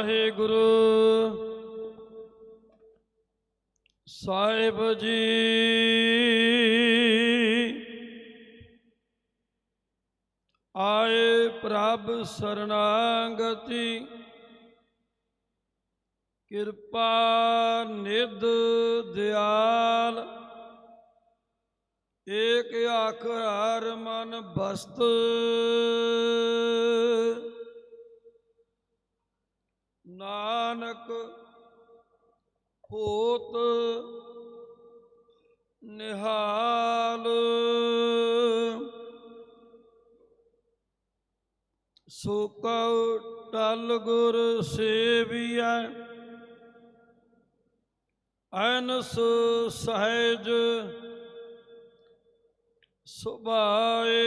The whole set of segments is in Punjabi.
ਵਾਹਿਗੁਰੂ। ਸਾਹਿਬ ਜੀ। ਆਏ ਪ੍ਰਭ ਸਰਣਾਗਤੀ ਕਿਰਪਾ ਨਿਧ ਦਿਆਲ। ਏਕ ਆਖਰ ਮਨ ਬਸਤ। ਨਾਨਕ ਹੋਤ ਨਿਹਾਲ। ਸੋ ਕਉ ਟਲ ਗੁਰ ਸੇਵੀਐ ਅਨਸ ਸਹਿਜ ਸੁਭਾਏ।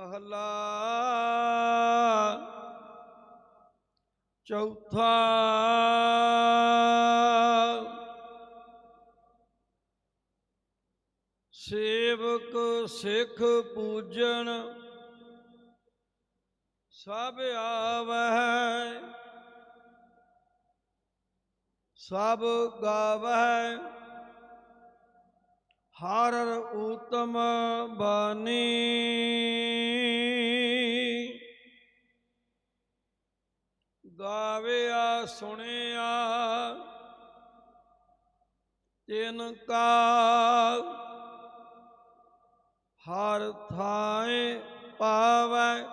ਮਹਲਾ। ਚੌਥਾ। ਸੇਵਕ ਸਿੱਖ ਪੂਜਣ ਸਭ ਆਵਹਿ ਸਭ ਗਾਵਹਿ। ਹਰ ਉਤਮ ਬਾਣੀ। ਗਾਵਿਆ ਸੁਣਿਆ ਤਿਨ ਕਾ ਹਰ ਥਾਏ ਪਾਵੈ।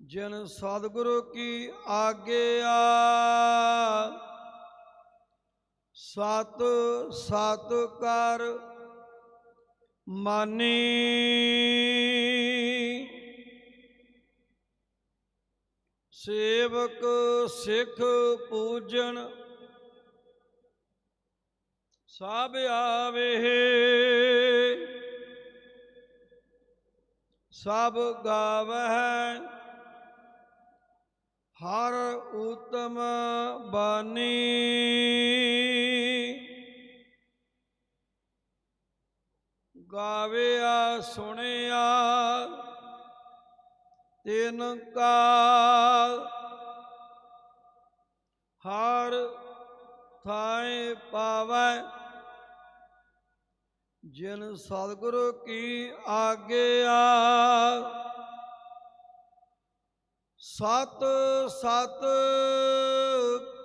ਜਿਨ ਸਤਿਗੁਰੂ ਕੀ ਆਗਿਆ ਸਤ ਸਤ ਕਰ ਮਾਨੀ। ਸੇਵਕ ਸਿੱਖ ਪੂਜਨ ਸਭ ਆਵੇ। ਸਭ ਗਾਵਹਿ ਹਰ ਉਤਮ ਬਾਣੀ ਗਾਵਿਆ, ਸੁਣਿਆ, ਤਿਨ ਕਾਲ ਹਰ ਥਾਏ ਪਾਵੈ, ਜਿਨ ਸਤਿਗੁਰੂ ਕੀ ਆਗਿਆ। ਸਤ ਸਤ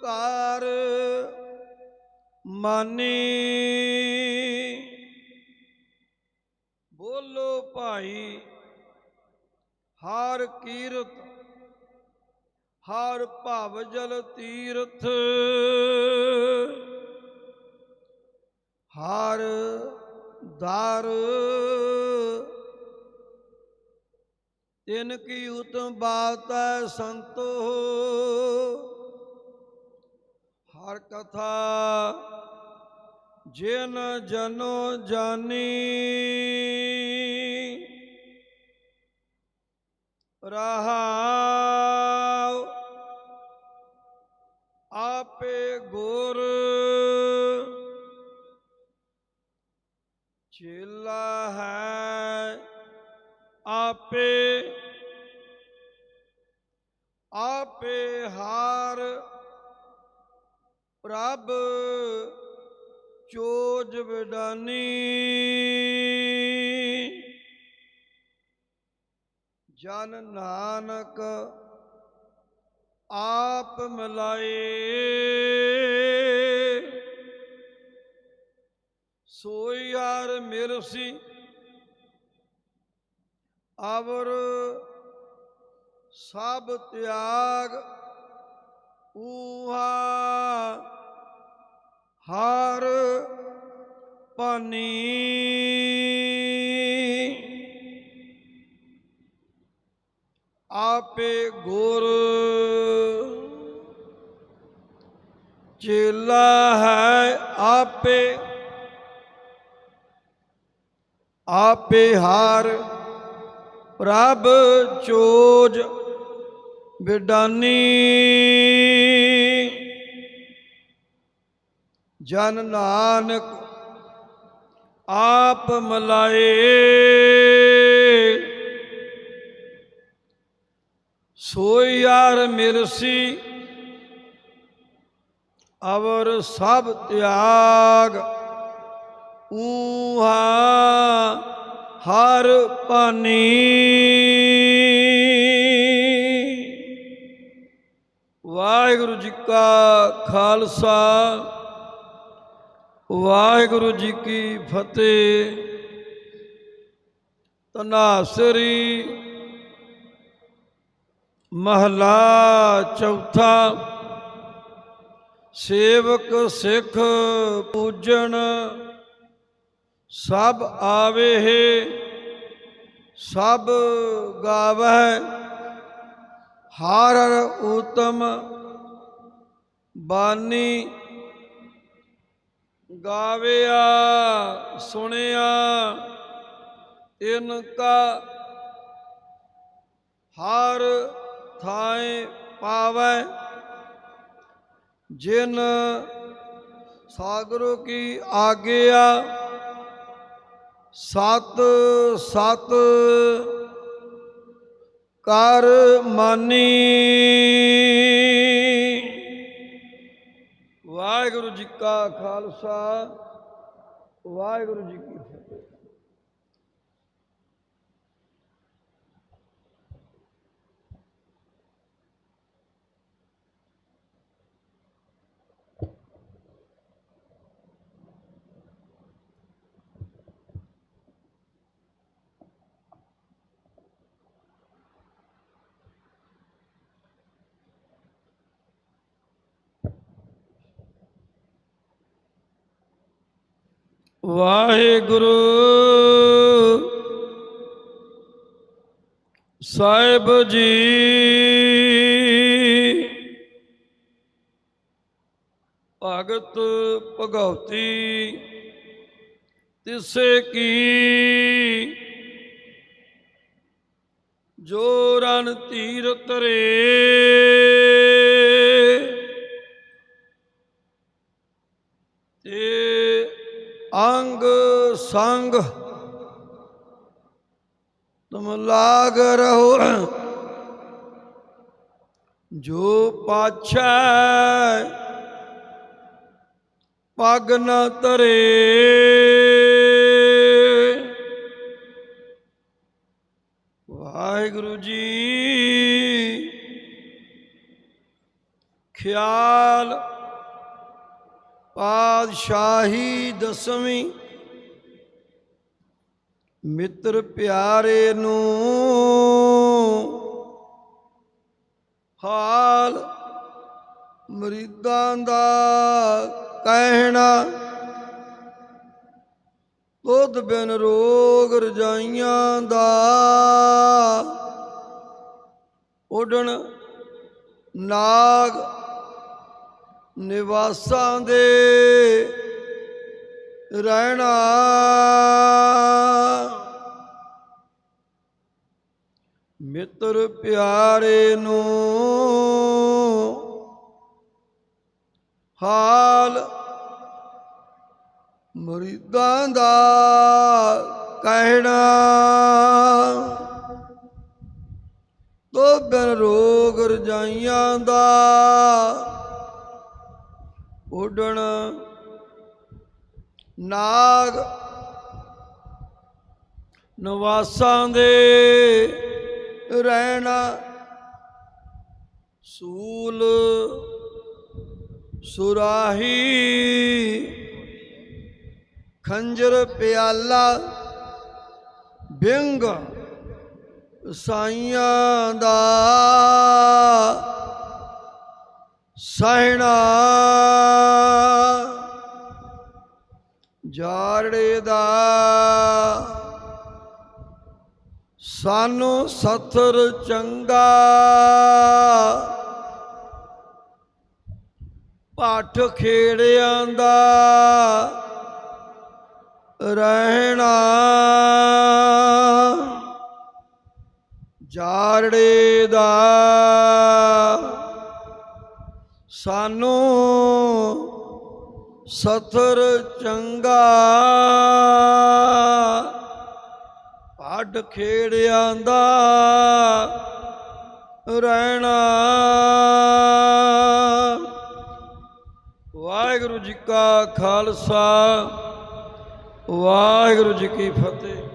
ਕਰ ਮਾਨੀ। ਭਾਈ, ਹਰ ਕੀਰਤ, ਹਰ ਭਵ ਜਲ ਤੀਰਥ, ਹਰ ਦਰ। ਤਿਨ ਕੀ ਉਤਮ ਬਾਤ ਹੈ ਸੰਤੋ, ਹਰ ਕਥਾ ਜਿਨ ਜਨੋ ਜਾਨੀ। ਰਹਾਉ। ਆਪੇ ਗੁਰ ਚੇਲਾ ਹੈ। ਆਪੇ ਆਪੇ ਹਾਰ ਪ੍ਰਭ ਚੋਜ ਵਿਡਾਨੀ। ਜਨ ਨਾਨਕ ਆਪ ਮਿਲਾਏ। ਸੋਈ ਯਾਰ ਮਿਰਸੀ ਅਵਰ ਸਭ ਤਿਆਗ ਊਹਾ। ਹਰ ਪਾਨੀ। ਆਪੇ ਗੁਰ ਚੇਲਾ ਹੈ ਆਪੇ ਆਪੇ ਹਾਰ ਪ੍ਰਭ ਚੋਜ ਵਿਡਾਨੀ ਜਨ ਨਾਨਕ ਆਪ ਮਲਾਏ। ਸੋਈ ਯਾਰ ਮਿਰਸੀ, ਅਵਰ ਸਭ ਤਿਆਗ। ਊਹਾ ਹਰ ਪਾਨੀ ਵਾਹਿਗੁਰੂ ਜੀ ਕਾ ਖਾਲਸਾ, ਵਾਹਿਗੁਰੂ ਜੀ ਕੀ ਫਤਿਹ। ਤਨਾਸਰੀ ਮਹਲਾ ਚੌਥਾ, ਸੇਵਕ ਸਿੱਖ ਪੂਜਣ, ਸਭ ਆਵੇ ਸਭ ਗਾਵਹਿ ਹਰ ਹਰ ਉਤਮ ਬਾਨੀ ਗਾਵਿਆ ਸੁਣਿਆ ਇਨਕਾ ਹਰ ਥਾਏ ਪਾਵੈ। ਜਿਨ ਸਾਗਰੋ ਕੀ ਆਗਿਆ, ਸਤ ਸਤ ਕਰ ਮਾਨੀ। ਵਾਹਿਗੁਰੂ ਜੀ ਕਾ ਖਾਲਸਾ, ਵਾਹਿਗੁਰੂ ਜੀ ਕੀ ਵਾਹਿਗੁਰੂ। ਸਾਹਿਬ ਜੀ। ਭਗਤ ਭਗਉਤੀ ਤਿਸੇ ਕੀ? ਜੋ ਰਨ ਧੀਰ। ਤਰੇ ਅੰਗ ਸੰਗ। ਤੁਮ ਲਾਗ ਰਹੋ। ਜੋ ਪਾਛੈ, ਪਗ ਨ ਤਰੇ ਵਾਹਿਗੁਰੂ ਜੀ, ਖਿਆਲ ਪਾਤਸ਼ਾਹੀ ਦਸਵੀਂ ਮਿੱਤਰ ਪਿਆਰੇ ਨੂੰ ਹਾਲ ਮਰੀਦਾਂ ਦਾ ਕਹਿਣਾ। ਦੁੱਧ ਬਿਨ ਰੋਗ ਰਜਾਈਆਂ ਦਾ ਉਡਣ ਨਾਗ ਨਿਵਾਸਾਂ ਦੇ ਰਹਿਣਾ। ਮਿੱਤਰ ਪਿਆਰੇ ਨੂੰ ਹਾਲ ਮਰੀਦਾਂ ਦਾ ਕਹਿਣਾ। ਤੋ ਬਿਨ ਰੋਗ ਰਜਾਈਆਂ ਦਾ ਉਡਣ ਨਾਗ ਨਿਵਾਸਾਂ ਦੇ ਰਹਿਣਾ ਸੂਲ ਸੁਰਾਹੀ। ਖੰਜਰ ਪਿਆਲਾ ਬਿੰਗ ਸਾਈਆਂ ਦਾ। ਸਹਿਣਾ ਜਾੜੇ ਦਾ ਸਾਨੂੰ ਸਥਰ ਚੰਗਾ। ਪਾਠ ਖੇੜਿਆਂ ਦਾ ਰਹਿਣਾ। ਜਾਰੜੇ ਦਾ ਸਾਨੂੰ ਸਥਰ ਚੰਗਾ ਪਾਠ ਖੇੜਿਆਂ ਦਾ ਰਹਿਣਾ। ਵਾਹਿਗੁਰੂ ਜੀ ਕਾ ਖਾਲਸਾ ਵਾਹਿਗੁਰੂ ਜੀ ਕੀ ਫਤਿਹ।